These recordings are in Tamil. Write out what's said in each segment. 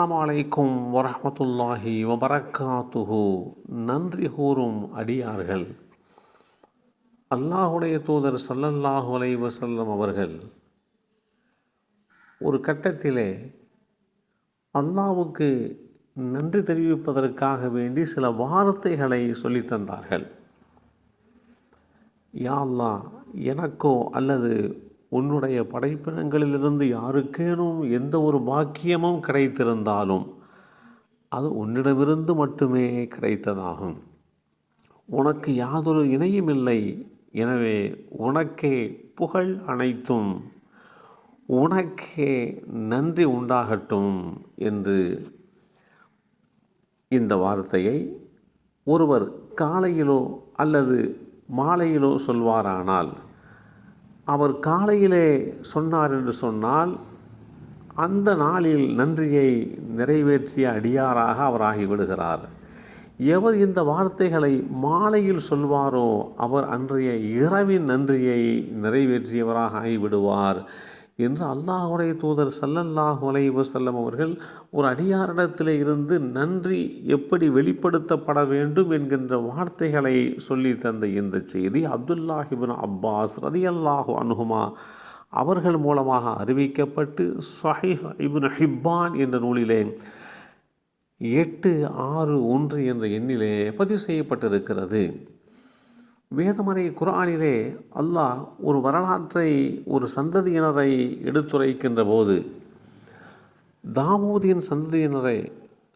அஸ்ஸலாமு அலைக்கும் வரஹ்மத்துல்லாஹி வபரக்காத்துஹு. நன்றி கூறும் அடியார்கள். அல்லாஹுடைய தூதர் சல்லல்லாஹு அலைஹி வஸல்லம் அவர்கள் ஒரு கட்டத்திலே அல்லாவுக்கு நன்றி தெரிவிப்பதற்காக வேண்டி சில வார்த்தைகளை சொல்லி தந்தார்கள். யா அல்லாஹ் எனக்கோ அல்லது உன்னுடைய படைப்பினங்களிலிருந்து யாருக்கேனும் எந்த ஒரு பாக்கியமும் கிடைத்திருந்தாலும் அது உன்னிடமிருந்து மட்டுமே கிடைத்ததாகும். உனக்கு யாதொரு இணையும் இல்லை. எனவே உனக்கே புகழ் அனைத்தும் உனக்கே நன்றி உண்டாகட்டும் என்று இந்த வார்த்தையை ஒருவர் காலையிலோ அல்லது மாலையிலோ சொல்வாரானால் அவர் காலையிலே சொன்னார் என்று சொன்னால் அந்த நாளில் நன்றியை நிறைவேற்றிய அடியாராக அவர் ஆகிவிடுகிறார். எவர் இந்த வார்த்தைகளை மாலையில் சொல்வாரோ அவர் அன்றைய இரவின் நன்றியை நிறைவேற்றியவராக ஆகிவிடுவார். என்று அல்லாஹுடைய தூதர் சல்லல்லாஹு அலைஹி செல்லம் அவர்கள் ஒரு அடியாரிடத்தில் இருந்து நன்றி எப்படி வெளிப்படுத்தப்பட வேண்டும் என்கின்ற வார்த்தைகளை சொல்லி தந்த இந்த செய்தி அப்துல்லாஹிபின் அப்பாஸ் ரதியல்லாஹு அனுகுமா அவர்கள் மூலமாக அறிவிக்கப்பட்டு சஹிஹ் இபுன் ஹிப்பான் என்ற நூலிலே எட்டு ஆறு ஒன்று என்ற எண்ணிலே பதிவு செய்யப்பட்டிருக்கிறது. வேதமறை குரானிலே அல்லாஹ் ஒரு வரலாற்றை ஒரு சந்ததியினரை எடுத்துரைக்கின்ற போது தாமோதியின் சந்ததியினரை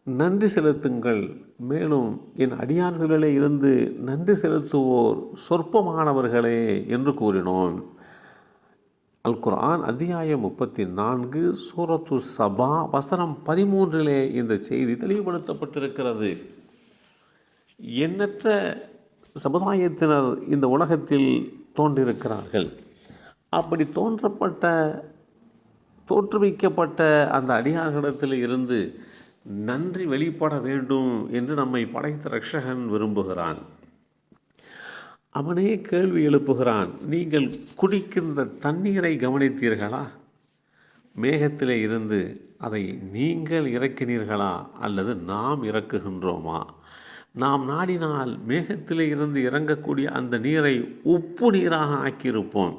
நன்றி செலுத்துங்கள் மேலும் என் அடியார்களிலே இருந்து நன்றி செலுத்துவோர் சொற்பமானவர்களே என்று கூறினோம். அல் குர்ஆன் அத்தியாயம் முப்பத்தி நான்கு சூரத்து சபா வசனம் பதிமூன்றிலே இந்த செய்தி தெளிவுபடுத்தப்பட்டிருக்கிறது. எண்ணற்ற சமுதாயத்தினர் இந்த உலகத்தில் தோன்றியிருக்கிறார்கள் அப்படி தோன்றப்பட்ட தோற்றுவிக்கப்பட்ட அந்த அடியார்களிடத்தில் இருந்து நன்றி வெளிப்பட வேண்டும் என்று நம்மை படைத்த ரக்ஷகன் விரும்புகிறான். அவனே கேள்வி எழுப்புகிறான் நீங்கள் குடிக்கின்ற தண்ணீரை கவனித்தீர்களா? மேகத்திலே இருந்து அதை நீங்கள் இறக்கினீர்களா? அல்லது நாம் இறக்குகின்றோமா? நாம் நாடினால் மேகத்திலே இருந்து இறங்கக்கூடிய அந்த நீரை உப்பு நீராக ஆக்கியிருப்போம்.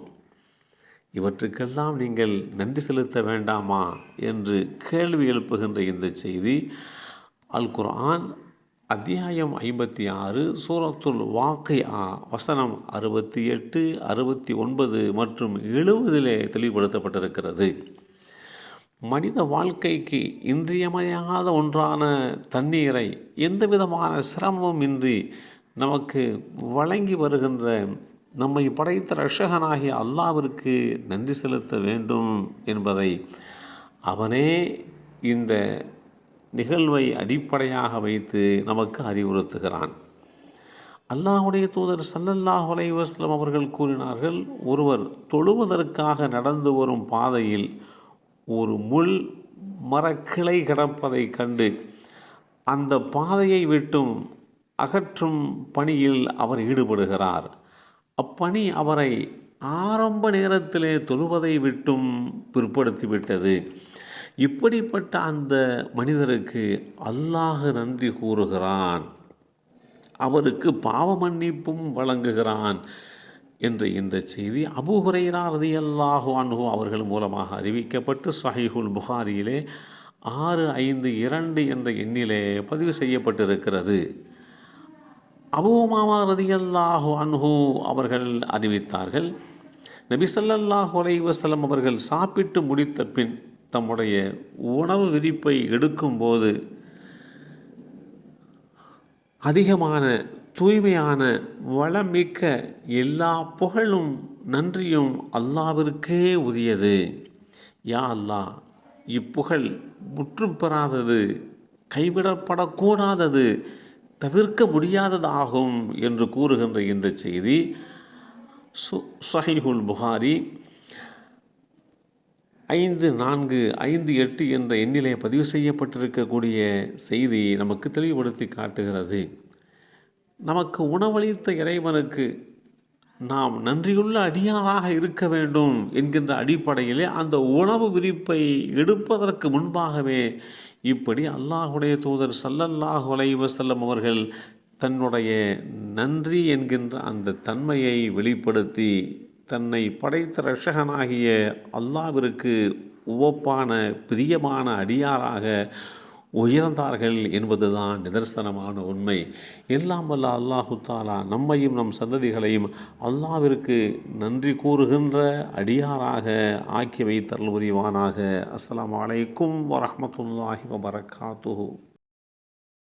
இவற்றுக்கெல்லாம் நீங்கள் நன்றி செலுத்த வேண்டாமா? என்று கேள்வி எழுப்புகின்ற இந்த செய்தி அல் குர்ஆன் அத்தியாயம் ஐம்பத்தி ஆறு சூரத்துல் வாக்கை ஆ வசனம் அறுபத்தி எட்டு அறுபத்தி ஒன்பது மற்றும் எழுபதிலே தெளிவுபடுத்தப்பட்டிருக்கிறது. மனித வாழ்க்கைக்கு இன்றியமையாத ஒன்றான தண்ணீரை எந்த விதமான சிரமமும் இன்றி நமக்கு வழங்கி வருகின்ற நம்மை படைத்த ரஷகனாகிய அல்லாவிற்கு நன்றி செலுத்த வேண்டும் என்பதை அவனே இந்த நிகழ்வை அடிப்படையாக வைத்து நமக்கு அறிவுறுத்துகிறான். அல்லாஹுடைய தூதர் சல்லல்லாஹ் அலைவாஸ்லம் அவர்கள் கூறினார்கள் ஒருவர் தொழுவதற்காக நடந்து வரும் பாதையில் ஒரு முள் மரக்கிளை கிடப்பதை கண்டு அந்த பாதையை விட்டும் அகற்றும் பணியில் அவர் ஈடுபடுகிறார். அப்பணி அவரை ஆரம்ப நேரத்திலே தொழுவதை விட்டும் பிற்படுத்திவிட்டது. இப்படிப்பட்ட அந்த மனிதருக்கு அல்லாஹ் நன்றி கூறுகிறான். அவருக்கு பாவ மன்னிப்பும் வழங்குகிறான். என்ற இந்த செய்தி அபுஹுரைரா ரதியல்லாஹு அன்ஹு அவர்கள் மூலமாக அறிவிக்கப்பட்டு சஹிஹுல் புகாரியிலே ஆறு ஐந்து இரண்டு என்ற எண்ணிலே பதிவு செய்யப்பட்டிருக்கிறது. ரதி ரதியல்லாஹு அன்ஹு அவர்கள் அறிவித்தார்கள் நபிசல்லாஹு அலைவசலம் அவர்கள் சாப்பிட்டு முடித்த பின் தம்முடைய உணவு விரிப்பை எடுக்கும்போது அதிகமான தூய்மையான வளமிக்க எல்லா புகழும் நன்றியும் அல்லாவிற்கே உரியது. யா அல்லாஹ் இப்புகழ் முற்று பெறாதது கைவிடப்படக்கூடாதது தவிர்க்க முடியாததாகும் என்று கூறுகின்ற இந்த செய்தி. சு சஹீஹுல் புகாரி ஐந்து நான்கு ஐந்து எட்டு என்ற எண்ணிலே பதிவு செய்யப்பட்டிருக்கக்கூடிய செய்தி நமக்கு தெளிவுபடுத்தி காட்டுகிறது. நமக்கு உணவளித்த இறைவனுக்கு நாம் நன்றியுள்ள அடியாராக இருக்க வேண்டும் என்கின்ற அடிப்படையிலே அந்த உணவு விரிப்பை எடுப்பதற்கு முன்பாகவே இப்படி அல்லாஹுடைய தூதர் சல்லல்லாஹு அலைஹி வஸல்லம் அவர்கள் தன்னுடைய நன்றி என்கின்ற அந்த தன்மையை வெளிப்படுத்தி தன்னை படைத்த ரஷகனாகிய அல்லாவிற்கு உவப்பான பிரியமான அடியாராக உயர்ந்தார்கள் என்பதுதான் நிதர்சனமான உண்மை. எல்லாம் வல்ல அல்லாஹு தாலா நம்மையும் நம் சந்ததிகளையும் அல்லாவிற்கு நன்றி கூறுகின்ற அடியாராக ஆக்கி வைத்தல் புரிவானாக. அஸ்லாம் வலைக்கும் வரமத்துல்லாஹி வபரகாத்துஹு.